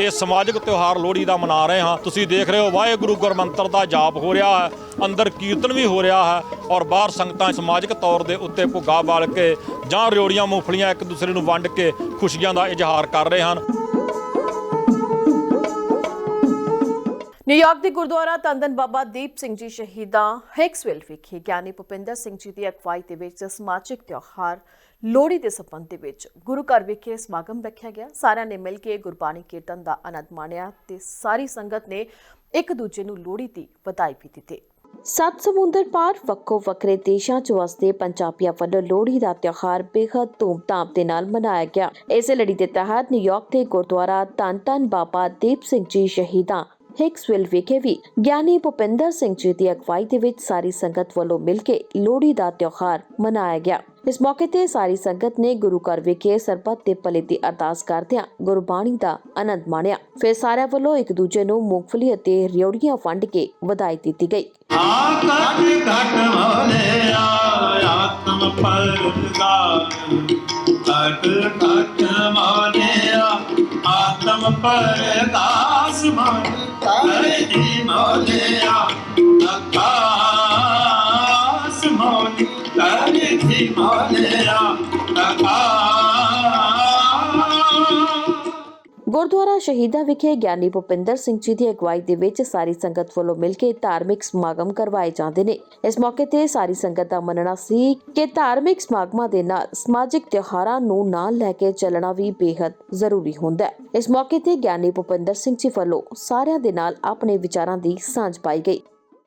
ਇਹ ਸਮਾਜਿਕ ਤਿਉਹਾਰ ਲੋਹੜੀ ਦਾ ਮਨਾ ਰਹੇ ਹਾਂ। ਤੁਸੀਂ ਦੇਖ ਰਹੇ ਹੋ, ਵਾਹਿਗੁਰੂ ਗੁਰਮੰਤਰ ਦਾ ਜਾਪ ਹੋ ਰਿਹਾ ਹੈ, ਅੰਦਰ ਕੀਰਤਨ ਵੀ ਹੋ ਰਿਹਾ ਹੈ ਔਰ ਬਾਹਰ ਸੰਗਤਾਂ ਸਮਾਜਿਕ ਤੌਰ ਦੇ ਉੱਤੇ ਭੁੱਗਾ ਬਾਲ ਕੇ ਜਾਂ ਰਿਓੜੀਆਂ ਮੂੰਗਫਲੀਆਂ ਇੱਕ ਦੂਸਰੇ ਨੂੰ ਵੰਡ ਕੇ ਖੁਸ਼ੀਆਂ ਦਾ ਇਜ਼ਹਾਰ ਕਰ ਰਹੇ ਹਨ। ਨਿਊਯਾਰਕ ਦੇ ਗੁਰਦੁਆਰਾ ਤੰਦਨ ਬਾਬਾ ਦੀਪ ਸਿੰਘ ਜੀ ਸ਼ਹੀਦਾਂ ਹੈਕਸਵਿਲ ਵਿਖੇ ਗਿਆਨੀ ਭੁਪਿੰਦਰ ਸਿੰਘ ਜੀ ਦੀ ਅਗਵਾਈ ਦੇ ਵਿੱਚ ਸਮਾਜਿਕ ਤਿਉਹਾਰ ਲੋਹੜੀ ਦੇ ਸੰਬੰਧ ਦੇ ਵਿੱਚ ਗੁਰੂ ਘਰ ਵਿਖੇ ਸਮਾਗਮ ਰੱਖਿਆ ਗਿਆ। ਸਾਰਿਆਂ ਨੇ ਮਿਲ ਕੇ ਗੁਰਬਾਣੀ ਕੀਰਤਨ ਦਾ ਆਨੰਦ ਮਾਣਿਆ ਤੇ ਸਾਰੀ ਸੰਗਤ ਨੇ ਇੱਕ ਦੂਜੇ ਨੂੰ ਲੋਹੜੀ ਦੀ ਵਧਾਈ ਵੀ ਦਿੱਤੀ। ਸੱਤ ਸਮੁੰਦਰ ਪਾਰ ਵੱਖੋ ਵੱਖਰੇ ਦੇਸ਼ਾਂ 'ਚ ਵਸਦੇ ਪੰਜਾਬੀਆਂ ਵੱਲੋਂ ਲੋਹੜੀ ਦਾ ਤਿਉਹਾਰ ਬੇहद ਧੂਮਧਾਮ ਦੇ ਨਾਲ ਮਨਾਇਆ ਗਿਆ। ਇਸੇ ਲੜੀ ਦੇ ਤਹਿਤ ਨਿਊਯਾਰਕ ਦੇ ਗੁਰਦੁਆਰਾ ਧੰਨ ਧੰਨ ਬਾਬਾ ਦੀਪ ਸਿੰਘ ਜੀ ਸ਼ਹੀਦਾਂ ਹਿਕਸਵਿਲ ਵਿਖੇ ਵੀ ਗਿਆਨੀ ਭੁਪਿੰਦਰ ਸਿੰਘ ਜੀ ਦੀ ਅਗਵਾਈ ਦੇ ਵਿੱਚ ਸਾਰੀ ਸੰਗਤ ਵੱਲੋਂ ਮਿਲ ਕੇ ਲੋਹੜੀ ਦਾ ਤਿਉਹਾਰ ਮਨਾਇਆ ਗਿਆ। ਇਸ ਮੌਕੇ ਤੇ ਸਾਰੀ ਸੰਗਤ ਨੇ ਗੁਰੂ ਘਰ ਵਿਖੇ ਸਰਬੱਤ ਦੇ ਭਲੇ ਦੀ ਅਰਦਾਸ ਕਰਦਿਆਂ ਗੁਰਬਾਣੀ ਦਾ ਆਨੰਦ ਮਾਣਿਆ। ਫਿਰ ਸਾਰਿਆਂ ਵੱਲੋਂ ਇੱਕ ਦੂਜੇ ਨੂੰ ਮੂੰਗਫਲੀ ਅਤੇ ਰਿਉੜੀਆਂ ਵੰਡ ਕੇ ਵਧਾਈ ਦਿੱਤੀ ਗਈ। ਆਕਾਸ਼ ਘਟ ਮੋਲਿਆ ਆਤਮ ਪਰਗਾਰ ਘਟ ਘਟ ਮੋਲਿਆ ਮੋਲਿਆ ਆਕਾਸ਼ ਮੋਲਿ ਕਰਦੀ ਗੁਰਦੁਆਰਾ ਸ਼ਹੀਦਾਂ ਵਿਖੇ ਗਿਆਨੀ ਭੁਪਿੰਦਰ ਸਿੰਘ ਜੀ ਦੀ ਅਗਵਾਈ ਦੇ ਵਿੱਚ ਸਾਰੀ ਸੰਗਤ ਵੱਲੋਂ ਮਿਲ ਕੇ ਧਾਰਮਿਕ ਸਮਾਗਮ ਕਰਵਾਏ ਜਾਂਦੇ ਨੇ। ਇਸ ਮੌਕੇ ਤੇ ਸਾਰੀ ਸੰਗਤ ਦਾ ਮੰਨਣਾ ਸੀ ਕਿ ਧਾਰਮਿਕ ਸਮਾਗਮਾਂ ਦੇ ਨਾਲ ਸਮਾਜਿਕ ਤਿਉਹਾਰਾਂ ਨੂੰ ਨਾਲ ਲੈ ਕੇ ਚੱਲਣਾ ਵੀ ਬੇहद ਜ਼ਰੂਰੀ ਹੁੰਦਾ ਹੈ। ਇਸ ਮੌਕੇ ਤੇ ਗਿਆਨੀ ਭੁਪਿੰਦਰ ਸਿੰਘ ਜੀ ਵੱਲੋਂ ਸਾਰਿਆਂ ਦੇ ਨਾਲ ਆਪਣੇ ਵਿਚਾਰਾਂ ਦੀ ਸਾਂਝ ਪਾਈ ਗਈ।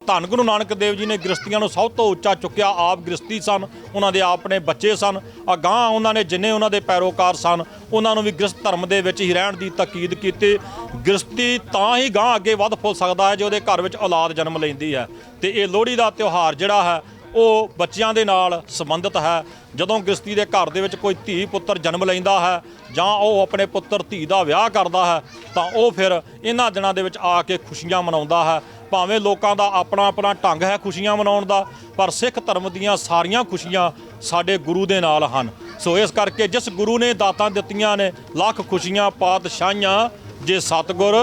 ਧੰਨ ਗੁਰੂ ਨਾਨਕ ਦੇਵ ਜੀ ਨੇ ਗ੍ਰਸਤੀਆਂ ਨੂੰ ਸਭ ਤੋਂ ਉੱਚਾ ਚੁੱਕਿਆ, ਆਪ ਗ੍ਰਸਤੀ ਸਨ, ਉਹਨਾਂ ਦੇ ਆਪਣੇ ਬੱਚੇ ਸਨ ਅਗਾਂਹ ਉਹਨਾਂ ਨੇ ਜਿੰਨੇ ਉਹਨਾਂ ਦੇ ਪੈਰੋਕਾਰ ਸਨ, ਉਹਨਾਂ ਨੂੰ ਵੀ ਗ੍ਰਸਤ ਧਰਮ ਦੇ ਵਿੱਚ ਹੀ ਰਹਿਣ ਦੀ ਤਾਕੀਦ ਕੀਤੀ। ਗ੍ਰਸਤੀ ਤਾਂ ਹੀ ਗਾਂਹ ਅੱਗੇ ਵੱਧ ਫੁੱਲ ਸਕਦਾ ਹੈ ਜੇ ਉਹਦੇ ਘਰ ਵਿੱਚ ਔਲਾਦ ਜਨਮ ਲੈਂਦੀ ਹੈ। ਤੇ ਇਹ ਲੋਹੜੀ ਦਾ ਤਿਉਹਾਰ ਜਿਹੜਾ ਹੈ, ਉਹ ਬੱਚਿਆਂ ਦੇ ਨਾਲ ਸੰਬੰਧਿਤ ਹੈ। ਜਦੋਂ ਗ੍ਰਸਤੀ ਦੇ ਘਰ ਦੇ ਵਿੱਚ ਕੋਈ ਧੀ ਪੁੱਤਰ ਜਨਮ ਲੈਂਦਾ ਹੈ ਜਾਂ ਉਹ ਆਪਣੇ ਪੁੱਤਰ ਧੀ ਦਾ ਵਿਆਹ ਕਰਦਾ ਹੈ, ਤਾਂ ਉਹ ਫਿਰ ਇਹਨਾਂ ਦਿਨਾਂ ਦੇ ਵਿੱਚ ਆ ਕੇ ਖੁਸ਼ੀਆਂ ਮਨਾਉਂਦਾ ਹੈ। ਭਾਵੇਂ ਲੋਕਾਂ ਦਾ ਆਪਣਾ ਆਪਣਾ ਢੰਗ ਹੈ ਖੁਸ਼ੀਆਂ ਮਨਾਉਣ ਦਾ, ਪਰ ਸਿੱਖ ਧਰਮ ਦੀਆਂ ਸਾਰੀਆਂ ਖੁਸ਼ੀਆਂ ਸਾਡੇ ਗੁਰੂ ਦੇ ਨਾਲ ਹਨ। ਸੋ ਇਸ ਕਰਕੇ ਜਿਸ ਗੁਰੂ ਨੇ ਦਾਤਾਂ ਦਿੱਤੀਆਂ ਨੇ, ਲੱਖ ਖੁਸ਼ੀਆਂ, ਪਾਤਸ਼ਾਹੀਆਂ, ਜੇ ਸਤਗੁਰ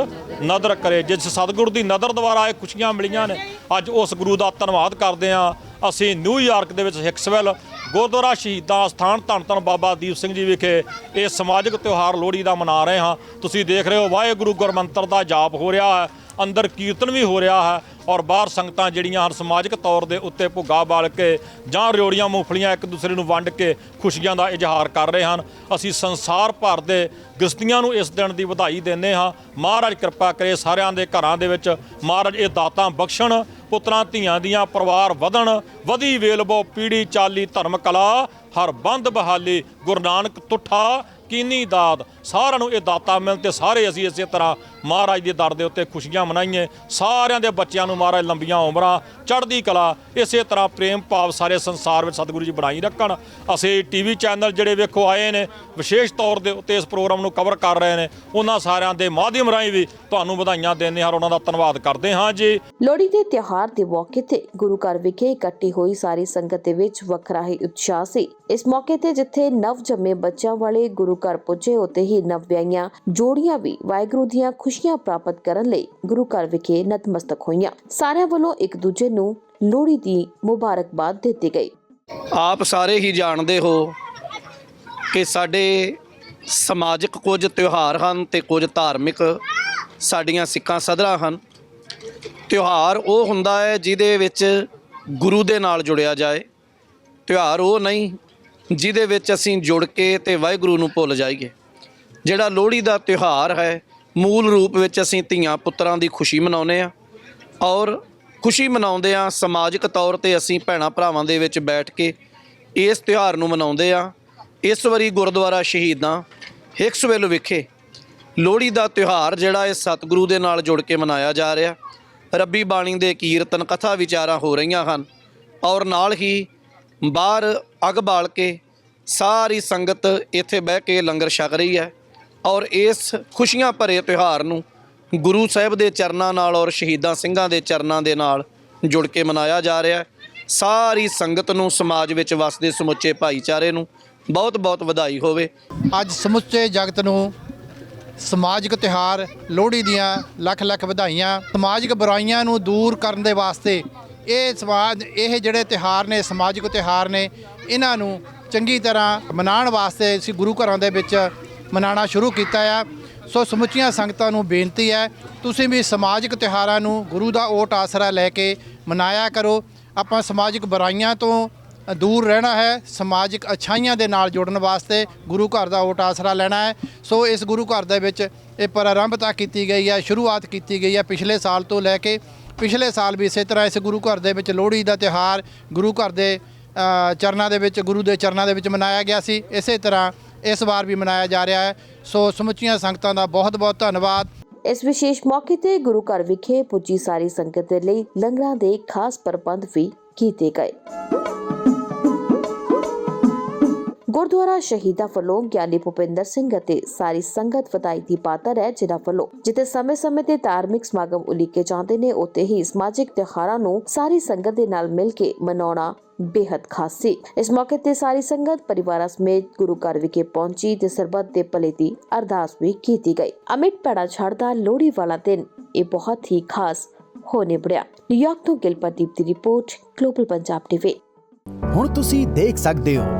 ਨਦਰ ਕਰੇ, ਜਿਸ ਸਤਗੁਰ ਦੀ ਨਦਰ ਦੁਆਰਾ ਇਹ ਖੁਸ਼ੀਆਂ ਮਿਲੀਆਂ ਨੇ, ਅੱਜ ਉਸ ਗੁਰੂ ਦਾ ਧੰਨਵਾਦ ਕਰਦੇ ਹਾਂ। ਅਸੀਂ ਨਿਊਯਾਰਕ ਦੇ ਵਿੱਚ ਹਿਕਸਵੈਲ ਗੁਰਦੁਆਰਾ ਸ਼ਹੀਦਾਂ ਸਥਾਨ ਧੰਨ ਧੰਨ ਬਾਬਾ ਦੀਪ ਸਿੰਘ ਜੀ ਵਿਖੇ ਇਹ ਸਮਾਜਿਕ ਤਿਉਹਾਰ ਲੋਹੜੀ ਦਾ ਮਨਾ ਰਹੇ ਹਾਂ। ਤੁਸੀਂ ਦੇਖ ਰਹੇ ਹੋ ਵਾਹਿਗੁਰੂ ਗੁਰਮੰਤਰ ਦਾ ਜਾਪ ਹੋ ਰਿਹਾ ਹੈ। ਅੰਦਰ ਕੀਰਤਨ ਵੀ ਹੋ ਰਿਹਾ ਹੈ ਔਰ ਬਾਹਰ ਸੰਗਤਾਂ ਜਿਹੜੀਆਂ ਹਨ, ਸਮਾਜਿਕ ਤੌਰ ਦੇ ਉੱਤੇ ਭੁੱਗਾ ਬਾਲ ਕੇ ਜਾਂ ਰਿਓੜੀਆਂ ਮੂੰਗਫਲੀਆਂ ਇੱਕ ਦੂਸਰੇ ਨੂੰ ਵੰਡ ਕੇ ਖੁਸ਼ੀਆਂ ਦਾ ਇਜ਼ਹਾਰ ਕਰ ਰਹੇ ਹਨ। ਅਸੀਂ ਸੰਸਾਰ ਭਰ ਦੇ ਗ੍ਰਸਤੀਆਂ ਨੂੰ ਇਸ ਦਿਨ ਦੀ ਵਧਾਈ ਦਿੰਦੇ ਹਾਂ। ਮਹਾਰਾਜ ਕਿਰਪਾ ਕਰੇ ਸਾਰਿਆਂ ਦੇ ਘਰਾਂ ਦੇ ਵਿੱਚ ਮਹਾਰਾਜ ਇਹ ਦਾਤਾਂ ਬਖਸ਼ਣ, ਪੁੱਤਰਾਂ ਧੀਆਂ ਦੀਆਂ ਪਰਿਵਾਰ ਵਧਣ, ਵਧੀ ਵੇਲਬੋ ਪੀੜੀ ਚਾਲੀ ਧਰਮ ਕਲਾ, ਹਰ ਬੰਦ ਬਹਾਲੀ ਗੁਰੂ ਨਾਨਕ ਤੁਠਾ, ਕੀਨੀ ਦਾਤ। ਸਾਰਿਆਂ ਨੂੰ ਇਹ ਦਾਤਾ ਮਿਲਣ ਤੇ ਸਾਰੇ ਅਸੀਂ ਇਸੇ ਤਰ੍ਹਾਂ ਮਹਾਰਾਜ ਦੇ ਦਰ ਦੇ ਉੱਤੇ ਖੁਸ਼ੀਆਂ ਮਨਾਈਏ ਸਾਰਿਆਂ ਦੇ ਬੱਚਿਆਂ ਨੂੰ ਮਹਾਰਾਜ ਲੰਬੀਆਂ ਉਮਰਾਂ, ਚੜ੍ਹਦੀ ਕਲਾ, ਇਸੇ ਤਰ੍ਹਾਂ ਪ੍ਰੇਮ ਭਾਵ ਸਾਰੇ ਸੰਸਾਰ ਵਿੱਚ ਸਤਿਗੁਰੂ ਜੀ ਬਣਾਈ ਰੱਖਣ। ਅਸੀਂ ਟੀਵੀ ਚੈਨਲ ਜਿਹੜੇ ਵੇਖੋ ਆਏ ਨੇ, ਵਿਸ਼ੇਸ਼ ਤੌਰ ਦੇ ਉੱਤੇ ਇਸ ਪ੍ਰੋਗਰਾਮ ਨੂੰ ਕਵਰ ਕਰ ਰਹੇ ਨੇ। ਉਹਨਾਂ ਸਾਰਿਆਂ ਦੇ ਮਾਧਿਅਮ ਰਾਹੀਂ ਵੀ ਤੁਹਾਨੂੰ ਵਧਾਈਆਂ ਦਿੰਦੇ ਹਾਂ ਉਹਨਾਂ ਦਾ ਧੰਨਵਾਦ ਕਰਦੇ ਹਾਂ ਜੀ। ਲੋਹੜੀ ਦੇ ਤਿਉਹਾਰ ਦੇ ਮੌਕੇ ਤੇ ਗੁਰੂ ਘਰ ਵਿਖੇ ਇਕੱਠੀ ਹੋਈ ਸਾਰੀ ਸੰਗਤ ਦੇ ਵਿੱਚ ਵੱਖਰਾ ਹੀ ਉਤਸ਼ਾਹ ਸੀ। ਇਸ ਮੌਕੇ ਤੇ ਜਿੱਥੇ ਨਵ ਜੰਮੇ ਬੱਚਿਆਂ ਵਾਲੇ ਗੁਰੂ ਘਰ ਪੁੱਜੇ ਉੱਤੇ ਹੀ ਨਵ ਵਿਆਹੀਆਂ ਜੋੜੀਆਂ ਵੀ ਵਾਹਿਗੁਰੂ ਦੀਆਂ ਖੁਸ਼ੀਆਂ ਪ੍ਰਾਪਤ ਕਰਨ ਲਈ ਗੁਰੂ ਘਰ ਵਿਖੇ ਨਤਮਸਤਕ ਹੋਈਆਂ। ਸਾਰਿਆਂ ਵੱਲੋਂ ਇੱਕ ਦੂਜੇ ਨੂੰ ਲੋਹੜੀ ਦੀ ਮੁਬਾਰਕਬਾਦ ਦਿੱਤੀ ਗਈ। ਆਪ ਸਾਰੇ ਹੀ ਜਾਣਦੇ ਹੋ ਕਿ ਸਾਡੇ ਸਮਾਜਿਕ ਕੁਝ ਤਿਉਹਾਰ ਹਨ ਤੇ ਕੁਝ ਧਾਰਮਿਕ ਸਾਡੀਆਂ ਸਿੱਖਾਂ ਸਦਰਾਂ ਹਨ। ਤਿਉਹਾਰ ਉਹ ਹੁੰਦਾ ਹੈ ਜਿਹਦੇ ਵਿੱਚ ਗੁਰੂ ਦੇ ਨਾਲ ਜੁੜਿਆ ਜਾਏ। ਤਿਉਹਾਰ ਉਹ ਨਹੀਂ, ਜਿਹਦੇ ਵਿੱਚ ਅਸੀਂ ਜੁੜ ਕੇ ਤੇ ਵਾਹਿਗੁਰੂ ਨੂੰ ਭੁੱਲ ਜਾਈਏ। ਜਿਹੜਾ ਲੋਹੜੀ ਦਾ ਤਿਉਹਾਰ ਹੈ ਮੂਲ ਰੂਪ ਵਿੱਚ ਅਸੀਂ ਧੀਆਂ ਪੁੱਤਰਾਂ ਦੀ ਖੁਸ਼ੀ ਮਨਾਉਂਦੇ ਆ ਔਰ ਖੁਸ਼ੀ ਮਨਾਉਂਦੇ ਆ ਸਮਾਜਿਕ ਤੌਰ ਤੇ ਅਸੀਂ ਭੈਣਾਂ ਭਰਾਵਾਂ ਦੇ ਵਿੱਚ ਬੈਠ ਕੇ ਇਸ ਤਿਉਹਾਰ ਨੂੰ ਮਨਾਉਂਦੇ ਆ ਇਸ ਵਾਰੀ ਗੁਰਦੁਆਰਾ ਸ਼ਹੀਦਾਂ ਹਿਕਸਵਿਲ ਵਿਖੇ ਲੋਹੜੀ ਦਾ ਤਿਉਹਾਰ ਜਿਹੜਾ ਇਹ ਸਤਿਗੁਰੂ ਦੇ ਨਾਲ ਜੁੜ ਕੇ ਮਨਾਇਆ ਜਾ ਰਿਹਾ। ਰੱਬੀ ਬਾਣੀ ਦੇ ਕੀਰਤਨ ਕਥਾ ਵਿਚਾਰਾਂ ਹੋ ਰਹੀਆਂ ਹਨ ਔਰ ਨਾਲ ਹੀ ਬਾਹਰ ਅੱਗ ਬਾਲ ਕੇ ਸਾਰੀ ਸੰਗਤ ਇੱਥੇ ਬਹਿ ਕੇ ਲੰਗਰ ਛਕ ਰਹੀ ਹੈ। ਔਰ ਇਸ ਖੁਸ਼ੀਆਂ ਭਰੇ ਤਿਉਹਾਰ ਨੂੰ ਗੁਰੂ ਸਾਹਿਬ ਦੇ ਚਰਨਾਂ ਨਾਲ ਔਰ ਸ਼ਹੀਦਾਂ ਸਿੰਘਾਂ ਦੇ ਚਰਨਾਂ ਦੇ ਨਾਲ ਜੁੜ ਕੇ ਮਨਾਇਆ ਜਾ ਰਿਹਾ ਹੈ। ਸਾਰੀ ਸੰਗਤ ਨੂੰ, ਸਮਾਜ ਵਿੱਚ ਵਸਦੇ ਸਮੁੱਚੇ ਭਾਈਚਾਰੇ ਨੂੰ ਬਹੁਤ ਬਹੁਤ ਵਧਾਈ ਹੋਵੇ। ਅੱਜ ਸਮੁੱਚੇ ਜਗਤ ਨੂੰ ਸਮਾਜਿਕ ਤਿਉਹਾਰ, ਲੋਹੜੀ ਦੀਆਂ ਲੱਖ ਲੱਖ ਵਧਾਈਆਂ, ਸਮਾਜਿਕ ਬੁਰਾਈਆਂ ਨੂੰ ਦੂਰ ਕਰਨ ਦੇ ਵਾਸਤੇ ਇਹ ਸਮਾਜ, ਇਹ ਜਿਹੜੇ ਤਿਉਹਾਰ ਨੇ, ਸਮਾਜਿਕ ਤਿਉਹਾਰ ਨੇ, ਇਹਨਾਂ ਨੂੰ ਚੰਗੀ ਤਰ੍ਹਾਂ ਮਨਾਉਣ ਵਾਸਤੇ ਅਸੀਂ ਗੁਰੂ ਘਰਾਂ ਦੇ ਵਿੱਚ ਮਨਾਉਣਾ ਸ਼ੁਰੂ ਕੀਤਾ ਆ। ਸੋ ਸਮੁੱਚੀਆਂ ਸੰਗਤਾਂ ਨੂੰ ਬੇਨਤੀ ਹੈ, ਤੁਸੀਂ ਵੀ ਸਮਾਜਿਕ ਤਿਉਹਾਰਾਂ ਨੂੰ ਗੁਰੂ ਦਾ ਓਟ ਆਸਰਾ ਲੈ ਕੇ ਮਨਾਇਆ ਕਰੋ। ਆਪਾਂ ਸਮਾਜਿਕ ਬੁਰਾਈਆਂ ਤੋਂ ਦੂਰ ਰਹਿਣਾ ਹੈ, ਸਮਾਜਿਕ ਅਛਾਈਆਂ ਦੇ ਨਾਲ ਜੁੜਨ ਵਾਸਤੇ ਗੁਰੂ ਘਰ ਦਾ ਓਟ ਆਸਰਾ ਲੈਣਾ ਹੈ। ਸੋ ਇਸ ਗੁਰੂ ਘਰ ਦੇ ਵਿੱਚ ਇਹ ਪ੍ਰਾਰੰਭਤਾ ਕੀਤੀ ਗਈ ਹੈ, ਸ਼ੁਰੂਆਤ ਕੀਤੀ ਗਈ ਹੈ ਪਿਛਲੇ ਸਾਲ ਤੋਂ ਲੈ ਕੇ ਪਿਛਲੇ ਸਾਲ ਵੀ ਇਸੇ ਤਰ੍ਹਾਂ ਇਸ ਗੁਰੂ ਘਰ ਦੇ ਵਿੱਚ ਲੋਹੜੀ ਦਾ ਤਿਉਹਾਰ ਗੁਰੂ ਘਰ ਦੇ ਚਰਨਾਂ ਦੇ ਵਿੱਚ, ਗੁਰੂ ਦੇ ਚਰਨਾਂ ਦੇ ਵਿੱਚ ਮਨਾਇਆ ਗਿਆ ਸੀ। ਇਸੇ ਤਰ੍ਹਾਂ ਇਸ ਵਾਰ ਵੀ ਮਨਾਇਆ ਜਾ ਰਿਹਾ ਹੈ। ਸੋ ਸਮੁੱਚੀਆਂ ਸੰਗਤਾਂ ਦਾ ਬਹੁਤ ਬਹੁਤ ਧੰਨਵਾਦ। ਇਸ ਵਿਸ਼ੇਸ਼ ਮੌਕੇ ਤੇ ਗੁਰੂ ਘਰ ਵਿਖੇ ਪੁੱਜੀ ਸਾਰੀ ਸੰਗਤ ਦੇ ਲਈ ਲੰਗਰਾਂ ਦੇ ਖਾਸ ਪ੍ਰਬੰਧ ਵੀ ਕੀਤੇ ਗਏ। ਗੁਰਦੁਆਰਾ ਸ਼ਹੀਦਾਂ ਵੱਲੋਂ ਗਿਆਨੀ ਭੁਪਿੰਦਰ ਸਿੰਘ ਅਤੇ ਸਾਰੀ ਸੰਗਤ ਵਧਾਈ ਦੀ ਪਾਤਰ ਹੈ, ਜਿਨ੍ਹਾਂ ਵੱਲੋਂ ਜਿੱਥੇ ਸਮੇਂ-ਸਮੇਂ ਤੇ ਧਾਰਮਿਕ ਸਮਾਗਮ ਉਲੀਕੇ ਜਾਂਦੇ ਨੇ, ਉੱਥੇ ਹੀ ਸਮਾਜਿਕ ਤਿਉਹਾਰਾਂ ਨੂੰ ਸਾਰੀ ਸੰਗਤ ਦੇ ਨਾਲ ਮਿਲ ਕੇ ਮਨਾਉਣਾ ਬੇहद ਖਾਸ ਸੀ। ਇਸ ਮੌਕੇ ਤੇ ਸਾਰੀ ਸੰਗਤ, ਪਰਿਵਾਰਾਂ ਸਮੇਤ ਗੁਰੂ ਘਰ ਵਿਖੇ ਪਹੁੰਚੀ ਤੇ ਸਰਬੱਤ ਦੇ ਭਲੇ ਦੀ ਅਰਦਾਸ ਵੀ ਕੀਤੀ ਗਈ। ਅਮਿਤ ਪੜਾ ਛੜਦਾ ਲੋਹੜੀ ਵਾਲਾ ਦਿਨ ਇਹ ਬਹੁਤ ਹੀ ਖਾਸ ਹੋ ਨਿਬੜਿਆ ਨਿਊਯਾਰਕ ਤੋਂ ਗਿਲਪਦੀਪ ਦੀ ਰਿਪੋਰਟ, ਗਲੋਬਲ ਪੰਜਾਬ ਟੀਵੀ। ਹੁਣ ਤੁਸੀਂ ਦੇਖ ਸਕਦੇ ਹੋ